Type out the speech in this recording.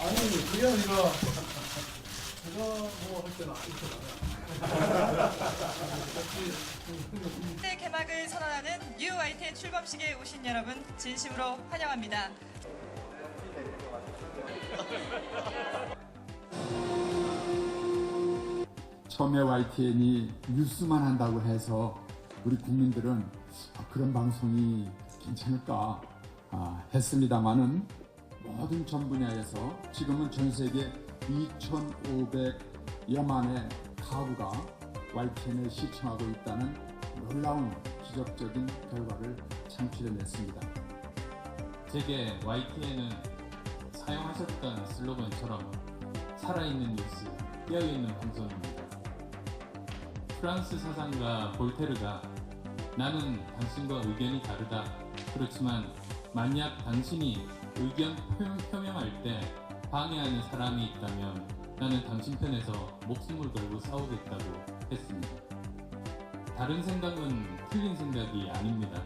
아니, 그게 아니라, 제가 뭐할 때는 나가요. 네, 개막을 선언하는 뉴 YTN 출범식에 오신 여러분 진심으로 환영합니다. 처음에 YTN이 뉴스만 한다고 해서 우리 국민들은 아, 그런 방송이 괜찮을까 아, 했습니다마는 모든 전 분야에서 지금은 전 세계 2,500여만의 가구가 YTN을 시청하고 있다는 놀라운 기적적인 결과를 창출해냈습니다. 제게 YTN은 사용하셨던 슬로건처럼 살아있는 뉴스, 깨어있는 방송입니다. 프랑스 사상가 볼테르가 나는 당신과 의견이 다르다. 그렇지만 만약 당신이 의견 표명, 표명할 때 방해하는 사람이 있다면 나는 당신 편에서 목숨을 걸고 싸우겠다고 했습니다. 다른 생각은 틀린 생각이 아닙니다.